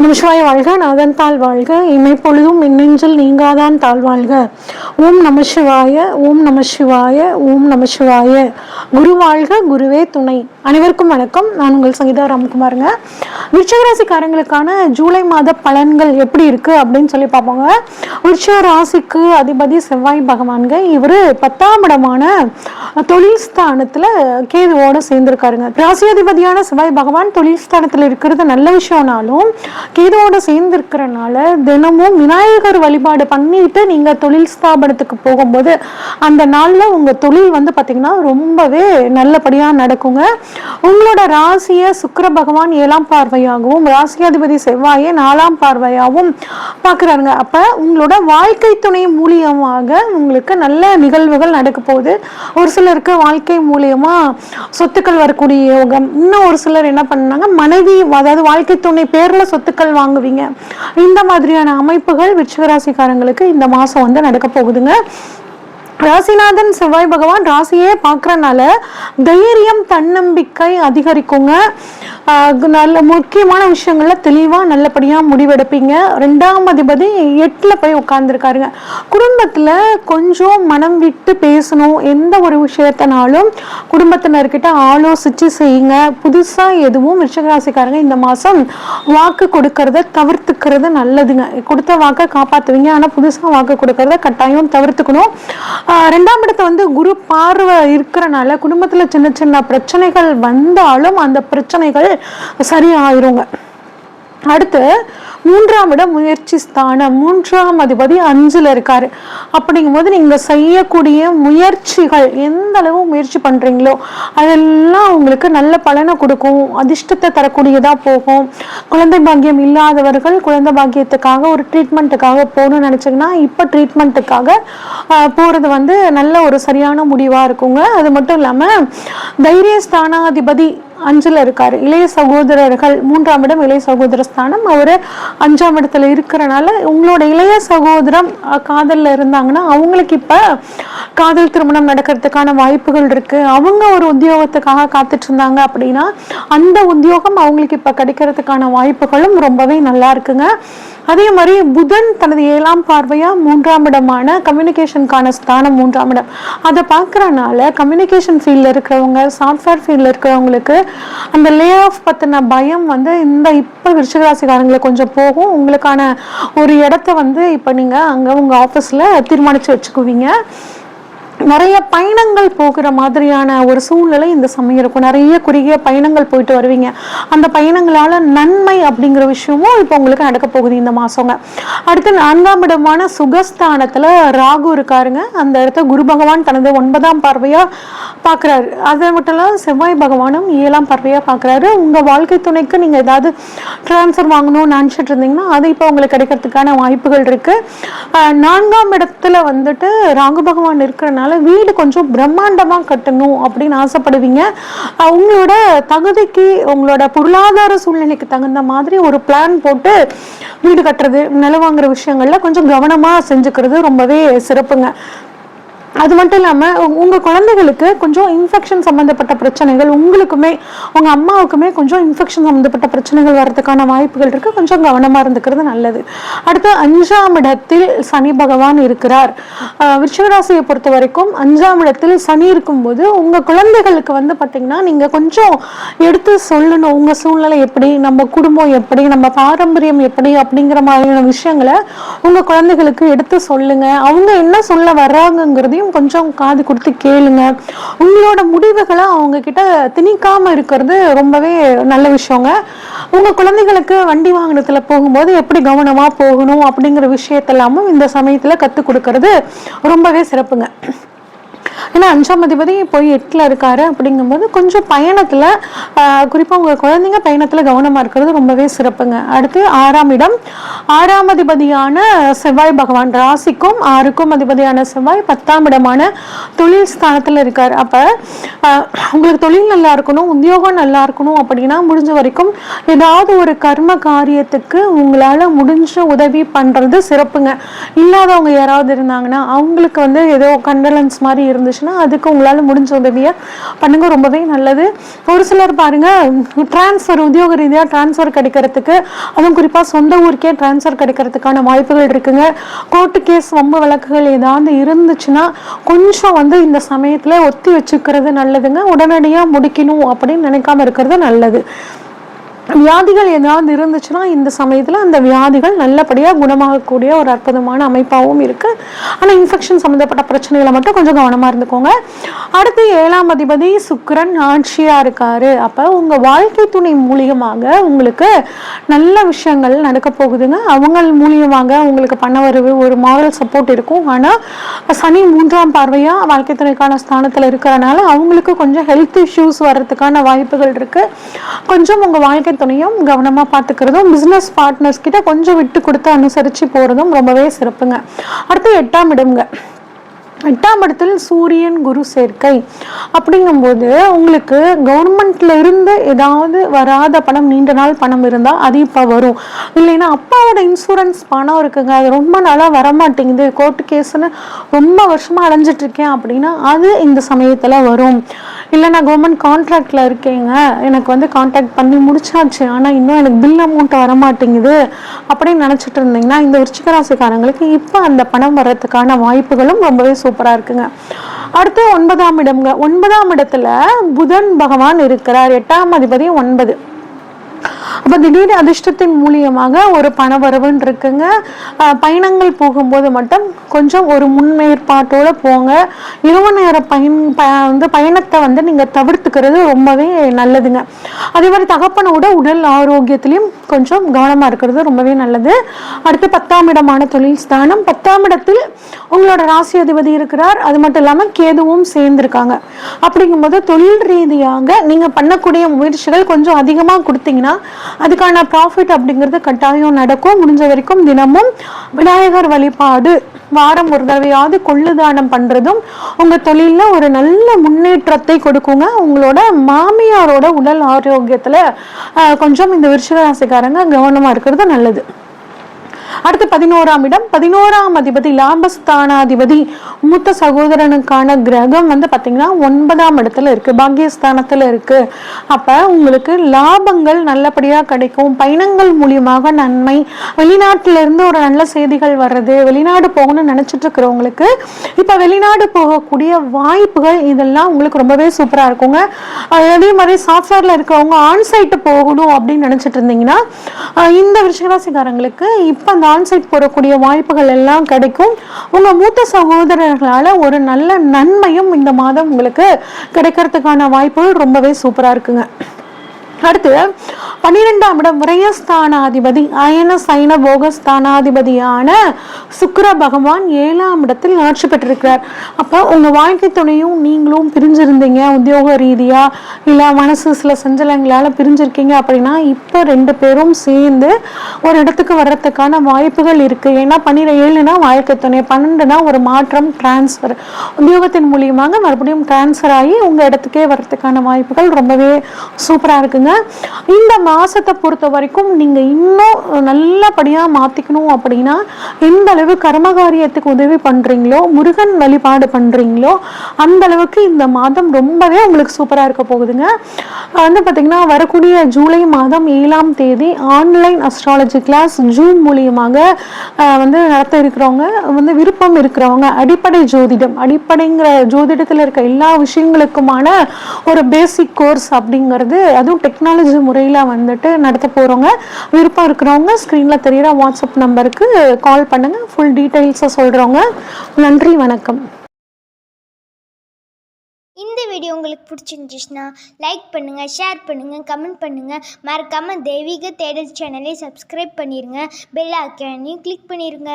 நமசிவாய வாழ்க நாதன் தாழ் வாழ்க இமைப்பொழுதும் மின்னஞ்சல் மின்னெஞ்சில் நீங்காதான் தாழ் வாழ்க. ஓம் நம சிவாய ஓம் நம சிவாய ஓம் நம சிவாய. குரு வாழ்க குருவே துணை. அனைவருக்கும் வணக்கம். நான் உங்கள் சங்கீதா ராம்குமாருங்க. விருச்சகராசிக்காரங்களுக்கான ஜூலை மாத பலன்கள் எப்படி இருக்கு அப்படின்னு சொல்லி பார்ப்போங்க. விருச்சிக ராசிக்கு அதிபதி செவ்வாய் பகவான்க இவர் பத்தாம் இடமான தொழில் ஸ்தானத்தில் கேதுவோட சேர்ந்திருக்காருங்க. ராசி அதிபதியான செவ்வாய் பகவான் தொழில் ஸ்தானத்தில் இருக்கிறது நல்ல விஷயம்னாலும் கேதுவோட சேர்ந்திருக்கிறனால தினமும் விநாயகர் வழிபாடு பண்ணிட்டு நீங்க தொழில் ஸ்தாபனத்துக்கு போகும்போது அந்த நாளில் உங்க தொழில் வந்து பார்த்தீங்கன்னா ரொம்பவே நல்லபடியாக நடக்குங்க. உங்களோட ராசியை சுக்கிர பகவான் ஏழாம் பார்வையாகவும் ராசியாதிபதி செவ்வாயை நாலாம் பார்வையாகவும் பார்க்குறாருங்க. அப்போ உங்களோட வாழ்க்கை துணை மூலியமாக உங்களுக்கு நல்ல நிகழ்வுகள் நடக்க போகுது. ஒரு சிலருக்கு வாழ்க்கை மூலியமாக சொத்துக்கள் வரக்கூடிய யோகம். இன்னும் ஒரு சிலர் என்ன பண்ணாங்க? மனைவி அதாவது வாழ்க்கை துணை பேரில் சொத்துக்கள் வாங்குவீங்க. இந்த மாதிரியான அமைப்புகள் விருச்சிகராசிக்காரங்களுக்கு இந்த மாதம் வந்து நடக்க போகுதுங்க. ராசிநாதன் செவ்வாய் பகவான் ராசியே பார்க்கறனால தைரியம் தன்னம்பிக்கை அதிகரிக்குங்க. நல்ல முக்கியமான விஷயங்கள்ல தெளிவாக நல்லபடியாக முடிவெடுப்பீங்க. ரெண்டாம் அதிபதி எட்டில் போய் உட்கார்ந்துருக்காருங்க. குடும்பத்தில் கொஞ்சம் மனம் விட்டு பேசணும். எந்த ஒரு விஷயத்தினாலும் குடும்பத்தினர்கிட்ட ஆலோசித்து செய்யுங்க. புதுசாக எதுவும் விருச்சிகராசிக்காரங்க இந்த மாதம் வாக்கு கொடுக்கறத தவிர்த்துக்கிறது நல்லதுங்க. கொடுத்த வாக்கை காப்பாற்றுவீங்க ஆனால் புதுசாக வாக்கு கொடுக்கறத கட்டாயம் தவிர்த்துக்கணும். ரெண்டாம் இடத்த வந்து குரு பார்வை இருக்கிறனால குடும்பத்துல சின்ன சின்ன பிரச்சனைகள் வந்தாலும் அந்த பிரச்சனைகள் சரியாயிருங்க. அடுத்து மூன்றாம் இடம் முயற்சி ஸ்தானம். மூன்றாம் அதிபதி அஞ்சுல இருக்காரு. அப்படிங்கும்போது நீங்க செய்யக்கூடிய முயற்சிகள் எந்த அளவு முயற்சி பண்றீங்களோ அதெல்லாம் உங்களுக்கு நல்ல பலனை கொடுக்கும். அதிர்ஷ்டத்தை தரக்கூடியதா போகும். குழந்தை பாக்கியம் இல்லாதவர்கள் குழந்தை பாக்கியத்துக்காக ஒரு ட்ரீட்மெண்ட்டுக்காக போகணும்னு நினச்சிங்கன்னா இப்போ ட்ரீட்மெண்ட்டுக்காக போறது வந்து நல்ல ஒரு சரியான முடிவா இருக்குங்க. அது மட்டும் இல்லாம தைரிய ஸ்தானாதிபதி அஞ்சில் இருக்கார். இளைய சகோதரர்கள் மூன்றாம் இடம் இளைய சகோதர ஸ்தானம். அவர் அஞ்சாம் இடத்துல இருக்கிறனால உங்களோட இளைய சகோதரம் காதலில் இருந்தாங்கன்னா அவங்களுக்கு இப்போ காதல் திருமணம் நடக்கிறதுக்கான வாய்ப்புகள் இருக்கு. அவங்க ஒரு உத்தியோகத்துக்காக காத்துட்டு இருந்தாங்க அப்படின்னா அந்த உத்தியோகம் அவங்களுக்கு இப்ப கிடைக்கிறதுக்கான வாய்ப்புகளும் ரொம்பவே நல்லா இருக்குங்க. அதே மாதிரி புதன் தனது ஏழாம் பார்வையா மூன்றாம் இடமான கம்யூனிகேஷனுக்கான ஸ்தானம் மூன்றாம் இடம். அதை பார்க்கறனால கம்யூனிகேஷன் ஃபீல்டில் இருக்கிறவங்க சாஃப்ட்வேர் ஃபீல்டில் இருக்கிறவங்களுக்கு அந்த லே ஆஃப் பற்றின பயம் வந்து இந்த இப்போ விருச்சிகராசிக்காரங்களை கொஞ்சம் போகும். உங்களுக்கான ஒரு இடத்த வந்து இப்போ நீங்கள் அங்கே உங்கள் ஆஃபீஸில் தீர்மானித்து வச்சுக்குவீங்க. நிறைய பயணங்கள் போகிற மாதிரியான ஒரு சூழ்நிலை இந்த சமயம் இருக்கும். நிறைய குறுகிய பயணங்கள் போயிட்டு வருவீங்க. அந்த பயணங்களால நன்மை அப்படிங்கிற விஷயமும் இப்போ உங்களுக்கு நடக்க போகுது இந்த மாதங்க அடுத்து நான்காம் இடமான சுகஸ்தானத்தில் ராகு இருக்காருங்க. அந்த இடத்த குரு பகவான் தனது ஒன்பதாம் பார்வையாக பார்க்குறாரு அதை மட்டும் இல்லாம செவ்வாய் பகவானும் ஏழாம் பார்வையாக பார்க்குறாரு உங்கள் வாழ்க்கை துணைக்கு நீங்கள் ஏதாவது ட்ரான்ஸ்ஃபர் வாங்கணும்னு நினச்சிட்டு இருந்தீங்கன்னா அது இப்போ உங்களுக்கு கிடைக்கிறதுக்கான வாய்ப்புகள் இருக்குது நான்காம் இடத்துல வந்துட்டு ராகு பகவான் இருக்கிறனால வீடு கொஞ்சம் பிரம்மாண்டமாக கட்டணும் அப்படின்னு ஆசைப்படுவீங்க. உங்களோட தகுதிக்கு உங்களோட பொருளாதார சூழ்நிலைக்கு தகுந்த மாதிரி ஒரு பிளான் போட்டு வீடு கட்டுறது நில வாங்குற விஷயங்கள்ல கொஞ்சம் கவனமா செஞ்சுக்கிறது ரொம்பவே சிறப்புங்க. அது மட்டும் இல்லாமல் உங்கள் குழந்தைகளுக்கு கொஞ்சம் இன்ஃபெக்ஷன் சம்மந்தப்பட்ட பிரச்சனைகள் உங்களுக்குமே உங்கள் அம்மாவுக்குமே கொஞ்சம் இன்ஃபெக்ஷன் சம்மந்தப்பட்ட பிரச்சனைகள் வர்றதுக்கான வாய்ப்புகள் இருக்குது கொஞ்சம் கவனமாக இருந்துக்கிறது நல்லது. அடுத்து அஞ்சாம் இடத்தில் சனி பகவான் இருக்கிறார். ஆஹ் பொறுத்த வரைக்கும் அஞ்சாம் இடத்தில் சனி இருக்கும்போது உங்கள் குழந்தைகளுக்கு வந்து பார்த்திங்கன்னா நீங்கள் கொஞ்சம் எடுத்து சொல்லணும். உங்கள் சூழ்நிலை எப்படி நம்ம குடும்பம் எப்படி நம்ம பாரம்பரியம் எப்படி அப்படிங்கிற மாதிரியான விஷயங்களை உங்கள் குழந்தைகளுக்கு எடுத்து சொல்லுங்கள் அவங்க என்ன சொல்ல வர்றாங்கங்கிறதையும் கொஞ்சம் காது கொடுத்து கேளுங்க. உங்களோட முடிவுகளை அவங்க கிட்ட திணிக்காம இருக்கிறது ரொம்பவே நல்ல விஷயங்க. உங்க குழந்தைகளுக்கு வண்டி வாகனத்துல போகும்போது எப்படி கவனமா போகணும் அப்படிங்கிற விஷயத்தெல்லாமும் இந்த சமயத்துல கற்றுக் கொடுக்கறது ரொம்பவே சிறப்புங்க. ஏன்னா அஞ்சாம் அதிபதி போய் எட்டில் இருக்காரு அப்படிங்கும்போது கொஞ்சம் பயணத்தில் குறிப்பாக உங்கள் குழந்தைங்க பயணத்தில் கவனமாக இருக்கிறது ரொம்பவே சிறப்புங்க. அடுத்து ஆறாம் இடம். ஆறாம் அதிபதியான செவ்வாய் பகவான் ராசிக்கும் ஆறுக்கும் அதிபதியான செவ்வாய் பத்தாம் இடமான தொழில் ஸ்தானத்தில் இருக்கார். அப்போ உங்களுக்கு தொழில் நல்லா இருக்கணும் உத்தியோகம் நல்லா இருக்கணும் அப்படின்னா முடிஞ்ச வரைக்கும் ஏதாவது ஒரு கர்ம காரியத்துக்கு உங்களால் முடிஞ்ச உதவி பண்ணுறது சிறப்புங்க. இல்லாதவங்க யாராவது இருந்தாங்கன்னா அவங்களுக்கு வந்து ஏதோ கண்டலன்ஸ் மாதிரி இருந்துச்சு இருந்துச்சுன்னா அதுக்கு உங்களால் முடிஞ்ச உதவியை பண்ணுங்க. ரொம்பவே நல்லது. ஒரு சிலர் பாருங்க டிரான்ஸ்ஃபர் உத்தியோக ரீதியாக டிரான்ஸ்ஃபர் கிடைக்கிறதுக்கு அதுவும் குறிப்பாக சொந்த ஊருக்கே டிரான்ஸ்ஃபர் கிடைக்கிறதுக்கான வாய்ப்புகள் இருக்குங்க. கோர்ட்டு கேஸ் வம்பு வழக்குகள் ஏதாவது இருந்துச்சுன்னா கொஞ்சம் வந்து இந்த சமயத்தில் ஒத்தி வச்சுக்கிறது நல்லதுங்க. உடனடியாக முடிக்கணும் அப்படின்னு நினைக்காம இருக்கிறது நல்லது. வியாதிகள் ஏதாவது இருந்துச்சுன்னா இந்த சமயத்தில் அந்த வியாதிகள் நல்லபடியாக குணமாகக்கூடிய ஒரு அற்புதமான அமைப்பாகவும் இருக்குது ஆனால் இன்ஃபெக்ஷன் சம்மந்தப்பட்ட பிரச்சனைகளை மட்டும் கொஞ்சம் கவனமாக இருந்துக்கோங்க. அடுத்து ஏழாம் அதிபதி சுக்கரன் ஆட்சியாக இருக்காரு. அப்போ உங்கள் வாழ்க்கை துணை மூலியமாக உங்களுக்கு நல்ல விஷயங்கள் நடக்க போகுதுங்க. அவங்க மூலியமாக உங்களுக்கு பண வரவு ஒரு மாரல் சப்போர்ட் இருக்கும். ஆனால் சனி மூன்றாம் பார்வையாக வாழ்க்கை துணைக்கான ஸ்தானத்தில் இருக்கிறனால அவங்களுக்கு கொஞ்சம் ஹெல்த் இஷ்யூஸ் வர்றதுக்கான வாய்ப்புகள் இருக்குது கொஞ்சம் உங்கள் வாழ்க்கை துணையும் கவனமாக பார்த்துக்கிறதும் பிஸ்னஸ் பார்ட்னர்ஸ் கிட்ட கொஞ்சம் விட்டு கொடுத்து அனுசரித்து போகிறதும் ரொம்பவே சிறப்புங்க. அடுத்து எட்டாம் இடம்ங்க. எட்டாம் இடத்தில் சூரியன் குரு சேர்க்கை. அப்படிங்கும்போது உங்களுக்கு கவர்மெண்ட்ல இருந்து ஏதாவது வராத பணம் நீண்ட நாள் பணம் இருந்தால் அது இப்போ வரும். இல்லைன்னா அப்பாவோட இன்சூரன்ஸ் பணம் இருக்குங்க. அது ரொம்ப நாளாக வரமாட்டேங்குது. கோர்ட்டு கேஸ்னு ரொம்ப வருஷமாக அலைஞ்சிட்டு இருக்கேன் அப்படின்னா அது இந்த சமயத்தில் வரும். இல்லை நான் கவர்மெண்ட் கான்ட்ராக்டில் இருக்கேங்க. எனக்கு வந்து கான்டாக்ட் பண்ணி முடிச்சாச்சு. ஆனால் இன்னும் எனக்கு பில் அமௌண்ட் வரமாட்டேங்குது. அப்படின்னு நினச்சிட்டு இருந்தீங்கன்னா இந்த விருச்சிகராசிக்காரங்களுக்கு இப்போ அந்த பணம் வர்றதுக்கான வாய்ப்புகளும் ரொம்பவே சூப்பராக இருக்குங்க. அடுத்து ஒன்பதாம் இடம்ங்க. ஒன்பதாம் இடத்துல புதன் பகவான் இருக்கிறார். எட்டாம் அதிபதி ஒன்பது. அப்போ திடீர் அதிர்ஷ்டத்தின் மூலியமாக ஒரு பண வரவுன்னு இருக்குங்க பயணங்கள் போகும்போது மட்டும் கொஞ்சம் ஒரு முன்னேற்பாட்டோடு போங்க. இரவு நேர பயன் ப வந்து பயணத்தை வந்து நீங்கள் தவிர்த்துக்கிறது ரொம்பவே நல்லதுங்க. அதே மாதிரி தகப்பனோட உடல் ஆரோக்கியத்திலையும் கொஞ்சம் கவனமாக இருக்கிறது ரொம்பவே நல்லது. அடுத்து பத்தாம் இடமான தொழில் ஸ்தானம். பத்தாம் இடத்தில் உங்களோட ராசி அதிபதி இருக்கிறார். அது மட்டும் இல்லாமல் கேதுவும் சேர்ந்துருக்காங்க. அப்படிங்கும்போது தொழில் ரீதியாக நீங்கள் பண்ணக்கூடிய முயற்சிகள் கொஞ்சம் அதிகமாக கொடுத்தீங்கன்னா அதுக்கான ப்ராஃபிட் அப்படிங்கிறது கட்டாயம் நடக்கும். முடிஞ்ச வரைக்கும் தினமும் விநாயகர் வழிபாடு வாரம் ஒரு தடவையாவது கொள்ளு தானம் பண்ணுறதும் உங்கள் தொழிலில் ஒரு நல்ல முன்னேற்றத்தை கொடுக்குங்க. உங்களோட மாமியாரோட உடல் ஆரோக்கியத்தில் கொஞ்சம் இந்த விருச்சிக ராசிக்காரங்க கவனமாக இருக்கிறது நல்லது. அடுத்து பதினோராம் இடம். பதினோராம் அதிபதி லாபஸ்தானாதிபதி மூத்த சகோதரனுக்கான கிரகம் வந்து பார்த்தீங்கன்னா ஒன்பதாம் இடத்துல இருக்கு. பாக்கியஸ்தானத்தில் இருக்கு. அப்ப உங்களுக்கு லாபங்கள் நல்லபடியா கிடைக்கும். பயணங்கள் மூலியமாக நன்மை. வெளிநாட்டிலிருந்து ஒரு நல்ல செய்திகள் வர்றது வெளிநாடு போகணும்னு நினைச்சிட்டு இருக்கிறவங்களுக்கு இப்ப வெளிநாடு போகக்கூடிய வாய்ப்புகள் இதெல்லாம் உங்களுக்கு ரொம்பவே சூப்பரா இருக்குங்க. அதே மாதிரி சாஃப்ட்வேர்ல இருக்கிறவங்க ஆன்சைட்டு போகணும் அப்படின்னு நினைச்சிட்டு இருந்தீங்கன்னா இந்த விஷயராசிக்காரங்களுக்கு இப்போ அந்த ஆன்சைட் போடக்கூடிய வாய்ப்புகள் எல்லாம் கிடைக்கும். உங்க மூத்த சகோதரர்களால ஒரு நல்ல நன்மையும் இந்த மாதம் உங்களுக்கு கிடைக்கிறதுக்கான வாய்ப்புகள் ரொம்பவே சூப்பரா இருக்குங்க. அடுத்து பன்னிரெண்டாம் இடம் விரயஸ்தானாதிபதி அயன சைன போகஸ்தானாதிபதியான சுக்கர பகவான் ஏழாம் இடத்தில் ஆட்சி பெற்றிருக்கிறார். அப்போ உங்க வாழ்க்கை துணையும் நீங்களும் பிரிஞ்சிருந்தீங்க உத்தியோக ரீதியாக இல்லை மனசு சில சஞ்சலங்களால் பிரிஞ்சிருக்கீங்க அப்படின்னா இப்போ ரெண்டு பேரும் சேர்ந்து ஒரு இடத்துக்கு வர்றதுக்கான வாய்ப்புகள் இருக்கு. ஏன்னா பன்னிர ஏழுனா வாழ்க்கை துணை பன்னெண்டுனா ஒரு மாற்றம் டிரான்ஸ்ஃபர் உத்தியோகத்தின் மூலியமாக மறுபடியும் டிரான்ஸ்ஃபர் ஆகி உங்கள் இடத்துக்கே வர்றதுக்கான வாய்ப்புகள் ரொம்பவே சூப்பராக இருக்குங்க. இந்த மாசத்தை பொறுத்த வரைக்கும் நீங்க இன்னும் நல்லபடியா மாத்திக்கணும் அப்படின்னா எந்த அளவு கர்மகாரியத்துக்கு உதவி பண்றீங்களோ முருகன் வழிபாடு பண்றீங்களோ அந்த அளவுக்கு இந்த மாதம் ரொம்பவே உங்களுக்கு சூப்பரா இருக்க போகுதுங்க. வந்து பாத்தீங்கன்னா வரக்கூடிய ஜூலை மாதம் ஏழாம் தேதி ஆன்லைன் அஸ்ட்ராலஜி கிளாஸ் ஜூன் மூலியமாக வந்து நடத்த இருக்கிறவங்க வந்து விருப்பம் இருக்கிறவங்க அடிப்படை ஜோதிடம் அடிப்படைங்கிற ஜோதிடத்தில் இருக்க எல்லா விஷயங்களுக்குமான ஒரு பேசிக் கோர்ஸ் அப்படிங்கிறது அதுவும் டெக்னாலஜி முறையில் வந்துட்டு நடத்த போகிறவங்க விருப்பம் இருக்கிறவங்க ஸ்க்ரீனில் தெரியிற வாட்ஸ்அப் நம்பருக்கு கால் பண்ணுங்கள் ஃபுல் டீட்டெயில்ஸை சொல்கிறவங்க நன்றி வணக்கம். இந்த வீடியோ உங்களுக்கு பிடிச்சிருந்துச்சுன்னா லைக் பண்ணுங்கள் ஷேர் பண்ணுங்கள் கமெண்ட் பண்ணுங்கள் மறக்காமல் தெய்வீக தேடல் சேனலை சப்ஸ்கிரைப் பண்ணிடுங்க பெல் ஐக்கானையும் கிளிக் பண்ணிடுங்க